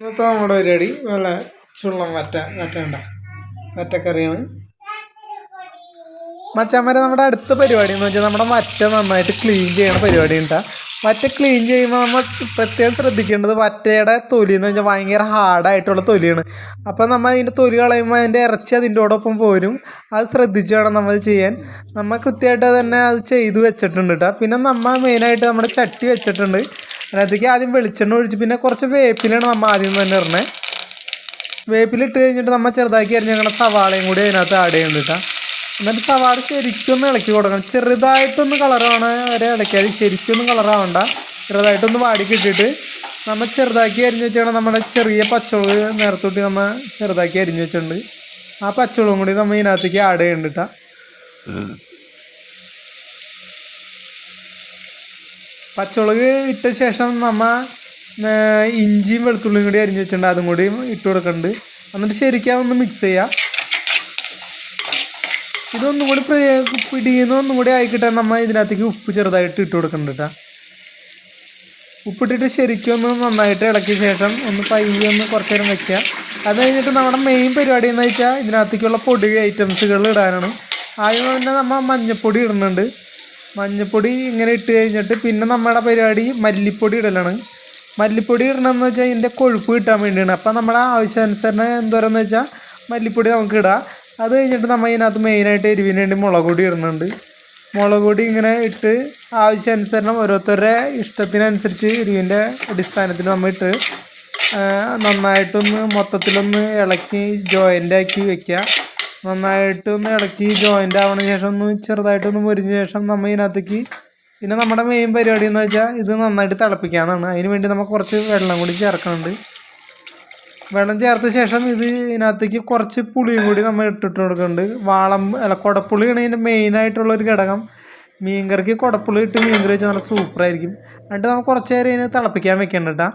ഇന്നത്തെ നമ്മുടെ പരിപാടി നല്ല ചുള്ളം വറ്റ വറ്റണ്ട. വറ്റക്കറിയാണ്. മച്ചാന്മാരെ നമ്മുടെ അടുത്ത പരിപാടി എന്ന് വെച്ചാൽ നമ്മുടെ വറ്റ നന്നായിട്ട് ക്ലീൻ ചെയ്യണ പരിപാടി ഉണ്ടാ വറ്റ ക്ലീൻ ചെയ്യുമ്പോൾ നമ്മൾ പ്രത്യേകം ശ്രദ്ധിക്കേണ്ടത് വറ്റയുടെ തൊലി എന്ന് വെച്ചാൽ ഭയങ്കര ഹാർഡായിട്ടുള്ള തൊലിയാണ്. അപ്പോൾ നമ്മൾ അതിന്റെ തൊലി കളയുമ്പോൾ അതിന്റെ ഇറച്ചി അതിന്റെ ഒപ്പം പോരും. അത് ശ്രദ്ധിച്ച് വേണം നമ്മൾ ചെയ്യാൻ. നമ്മൾ കൃത്യമായിട്ട് തന്നെ അത് ചെയ്തു വെച്ചിട്ടുണ്ട് കേട്ടോ പിന്നെ നമ്മൾ മെയിനായിട്ട് നമ്മുടെ ചട്ടി വെച്ചിട്ടുണ്ട്. അതിനകത്തേക്ക് ആദ്യം വെളിച്ചെണ്ണ ഒഴിച്ച് പിന്നെ കുറച്ച് വേപ്പിലാണ് നമ്മൾ ആദ്യം തന്നെ ഇടണേ. വേപ്പിലിട്ട് കഴിഞ്ഞിട്ട് നമ്മൾ ചെറുതാക്കി അരിഞ്ഞങ്ങനെ സവാളയും കൂടി അതിനകത്ത് ആഡ് ചെയ്യുന്നുണ്ട് എന്നിട്ട് സവാള ശരിക്കൊന്ന് ഇളക്കി കൊടുക്കണം. ചെറുതായിട്ടൊന്ന് കളറാണ് വരെ ഇളക്കിയാൽ ശരിക്കും ഒന്നും കളറാവണ്ട ചെറുതായിട്ടൊന്ന് വാടി കിട്ടിയിട്ട് നമ്മൾ ചെറുതാക്കി അരിഞ്ഞ് വെച്ചാണ് നമ്മുടെ ചെറിയ പച്ചമുളക് നേരത്തോട്ട് നമ്മൾ ചെറുതാക്കി അരിഞ്ഞ് വെച്ചിട്ടുണ്ട്. ആ പച്ചമുളകും കൂടി നമ്മൾ ഇതിനകത്തേക്ക് ആഡ് ചെയ്യുന്നുണ്ട് പച്ചമുളക് ഇട്ട ശേഷം നമ്മ ഇഞ്ചിയും വെളുത്തുള്ളിയും കൂടി അരിഞ്ഞ് വെച്ചിട്ടുണ്ട്. അതും കൂടി ഇട്ട് കൊടുക്കുന്നുണ്ട് എന്നിട്ട് ശരിക്കും ഒന്ന് മിക്സ് ചെയ്യാം. ഇതൊന്നും കൂടി പിടിയുന്ന ഒന്നും കൂടി ആയിക്കിട്ടാൽ നമ്മൾ ഇതിനകത്തേക്ക് ഉപ്പ് ചെറുതായിട്ട് ഇട്ട് കൊടുക്കുന്നുണ്ട് കേട്ടോ ഉപ്പിട്ടിട്ട് ശരിക്കും ഒന്ന് നന്നായിട്ട് ഇളക്കിയ ശേഷം ഒന്ന് പയ്യെ ഒന്ന് കുറച്ച് നേരം വെക്കുക. അത് കഴിഞ്ഞിട്ട് നമ്മുടെ മെയിൻ പരിപാടി എന്ന് വെച്ചാൽ ഇതിനകത്തേക്കുള്ള പൊടി ഐറ്റംസുകൾ ഇടാനാണ്. ആദ്യം തന്നെ നമ്മൾ മഞ്ഞപ്പൊടി ഇടുന്നുണ്ട്. മഞ്ഞപ്പൊടി ഇങ്ങനെ ഇട്ട് കഴിഞ്ഞിട്ട് പിന്നെ നമ്മുടെ പരിപാടി മല്ലിപ്പൊടി ഇടലാണ്. മല്ലിപ്പൊടി ഇടണമെന്ന് വെച്ചാൽ ഇതിന്റെ കൊഴുപ്പ് കിട്ടാൻ വേണ്ടിയാണ്. അപ്പം നമ്മുടെ ആവശ്യാനുസരണം എന്തോരെന്ന് വെച്ചാൽ മല്ലിപ്പൊടി നമുക്ക് ഇടാം. അത് കഴിഞ്ഞിട്ട് നമ്മൾ ഇതിനകത്ത് മെയിനായിട്ട് എരിവിന് വേണ്ടി മുളക് പൊടി ഇടുന്നുണ്ട് മുളക് ഇങ്ങനെ ഇട്ട് ആവശ്യാനുസരണം ഓരോരുത്തരുടെ ഇഷ്ടത്തിനനുസരിച്ച് എരിവിന്റെ അടിസ്ഥാനത്തിൽ നമ്മൾ ഇട്ട് നന്നായിട്ടൊന്ന് മൊത്തത്തിലൊന്ന് ഇളക്കി ജോയിന്റ് ആക്കി വെക്കുക നന്നായിട്ടൊന്ന് ഇളക്കി ജോയിന്റ് ആവണ ശേഷം ഒന്ന് ചെറുതായിട്ടൊന്ന് മുരിഞ്ഞ ശേഷം നമ്മൾ ഇതിനകത്തേക്ക് പിന്നെ നമ്മുടെ മെയിൻ പരിപാടി എന്ന് വെച്ചാൽ ഇത് നന്നായിട്ട് തിളപ്പിക്കാന്നാണ്. അതിന് വേണ്ടി നമ്മൾ കുറച്ച് വെള്ളം കൂടി ചേർക്കുന്നുണ്ട് വെള്ളം ചേർത്ത ശേഷം ഇത് ഇതിനകത്തേക്ക് കുറച്ച് പുളിയും കൂടി നമ്മൾ ഇട്ടിട്ട് കൊടുക്കുന്നുണ്ട് വാളം അല്ല കുടപ്പുളിയാണ് ഇതിന്റെ മെയിനായിട്ടുള്ളൊരു ഘടകം. മീൻകറിക്ക് കുടപ്പുളി ഇട്ട് മീൻകറി വെച്ചാൽ നല്ല സൂപ്പറായിരിക്കും എന്നിട്ട് നമുക്ക് കുറച്ച് നേരം ഇതിന് തിളപ്പിക്കാൻ വെക്കണ്ട കേട്ടോ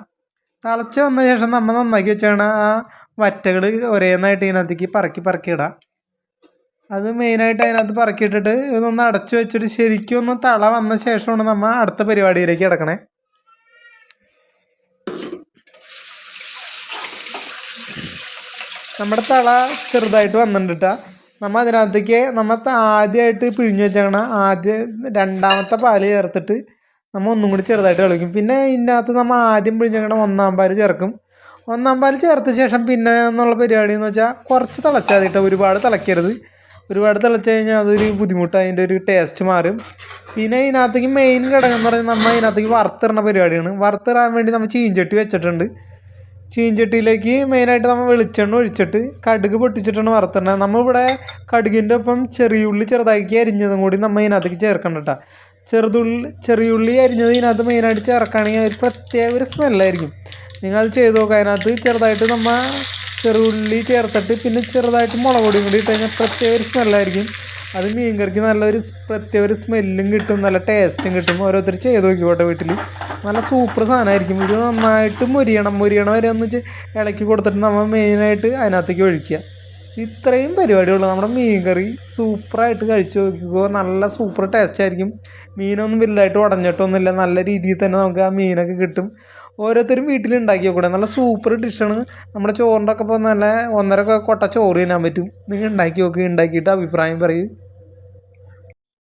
തിളച്ച് വന്ന ശേഷം നമ്മൾ നന്നാക്കി വെച്ചാണ് ആ വറ്റകൾ ഒരേന്നായിട്ട് ഇതിനകത്തേക്ക് പറക്കി പറക്കി ഇടാം. അത് മെയിനായിട്ട് അതിനകത്ത് പറക്കിയിട്ടിട്ട് ഇതൊന്ന് അടച്ചു വെച്ചിട്ട് ശരിക്കും ഒന്ന് തള വന്ന ശേഷമാണ് നമ്മൾ അടുത്ത പരിപാടിയിലേക്ക് കിടക്കണേ. നമ്മുടെ തള ചെറുതായിട്ട് വന്നിട്ടുണ്ട് ട്ടാ. നമ്മൾ അതിനകത്തേക്ക് നമ്മൾ ആദ്യമായിട്ട് പിഴിഞ്ഞു വെച്ചേക്കണ ആദ്യം രണ്ടാമത്തെ പാൽ ചേർത്തിട്ട് നമ്മൾ ഒന്നും കൂടി ചെറുതായിട്ട് കളിക്കും പിന്നെ ഇതിനകത്ത് നമ്മൾ ആദ്യം പിഴിഞ്ഞേക്കണ ഒന്നാം പാൽ ചേർക്കും. ഒന്നാം പാൽ ചേർത്ത ശേഷം പിന്നെ എന്നുള്ള പരിപാടി എന്ന് വെച്ചാൽ കുറച്ച് തിളച്ചാൽ മതി കേട്ടോ ഒരുപാട് തിളയ്ക്കരുത് ഒരുപാട് തിളച്ച് കഴിഞ്ഞാൽ അതൊരു ബുദ്ധിമുട്ട് അതിന്റെ ഒരു ടേസ്റ്റ് മാറും. പിന്നെ ഇതിനകത്തേക്ക് മെയിൻ ഘടകം എന്ന് പറഞ്ഞാൽ നമ്മൾ ഇതിനകത്തേക്ക് വറുത്തിടുന്ന പരിപാടിയാണ്. വറുത്തിടാൻ വേണ്ടി നമ്മൾ ചീഞ്ചട്ടി വെച്ചിട്ടുണ്ട്. ചീഞ്ചട്ടിയിലേക്ക് മെയിനായിട്ട് നമ്മൾ വെളിച്ചെണ്ണ ഒഴിച്ചിട്ട് കടുക് പൊട്ടിച്ചിട്ടാണ് വറുത്തിടുന്നത് നമ്മളിവിടെ കടുകിന്റെ ഒപ്പം ചെറിയുള്ളി ചെറുതാക്കി അരിഞ്ഞതും കൂടി നമ്മൾ ഇതിനകത്തേക്ക് ചേർക്കണം കേട്ടോ. ചെറുതുള്ളി ചെറിയുള്ളി അരിഞ്ഞത് ഇതിനകത്ത് മെയിനായിട്ട് ചേർക്കുകയാണെങ്കിൽ ഒരു പ്രത്യേക ഒരു സ്മെല്ലായിരിക്കും നിങ്ങൾ ചെയ്ത് നോക്കുക അതിനകത്ത് ചെറുതായിട്ട് നമ്മൾ ചെറുള്ളി ചേർത്തിട്ട് പിന്നെ ചെറുതായിട്ട് മുളക് പൊടിയും കൂടി ഇട്ട് കഴിഞ്ഞാൽ പ്രത്യേക ഒരു സ്മെല്ലായിരിക്കും. അത് മീൻ കറിക്ക് നല്ലൊരു പ്രത്യേക ഒരു സ്മെല്ലും കിട്ടും നല്ല ടേസ്റ്റും കിട്ടും. ഓരോരുത്തർ ചെയ്ത് നോക്കിക്കോട്ടെ വീട്ടിൽ നല്ല സൂപ്പർ സാധനമായിരിക്കും. ഇത് നന്നായിട്ട് മുരിയണം. മുരിയണം വരെ ഒന്ന് ചെ- ഇളക്കി കൊടുത്തിട്ട് നമ്മൾ മെയിനായിട്ട് അതിനകത്തേക്ക് ഒഴിക്കുക. ഇത്രയും പരിപാടിയുള്ളൂ നമ്മുടെ മീൻ കറി സൂപ്പറായിട്ട് കഴിച്ചു നോക്കിക്കോ. നല്ല സൂപ്പർ ടേസ്റ്റ് ആയിരിക്കും. മീനൊന്നും വലുതായിട്ട് ഉടഞ്ഞിട്ടൊന്നുമില്ല. നല്ല രീതിയിൽ തന്നെ നമുക്ക് ആ മീനൊക്കെ കിട്ടും. ഓരോരുത്തരും വീട്ടിൽ ഉണ്ടാക്കി നോക്കൂടെ നല്ല സൂപ്പർ ഡിഷാണ് നമ്മുടെ ചോറിന്റെ ഒക്കെ ഇപ്പോൾ നല്ല ഒന്നര കൊട്ട ചോറ് തിന്നാൻ പറ്റും. നിങ്ങൾ ഉണ്ടാക്കി നോക്കി ഉണ്ടാക്കിയിട്ട് അഭിപ്രായം പറയും.